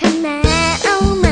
คะแนนเอามา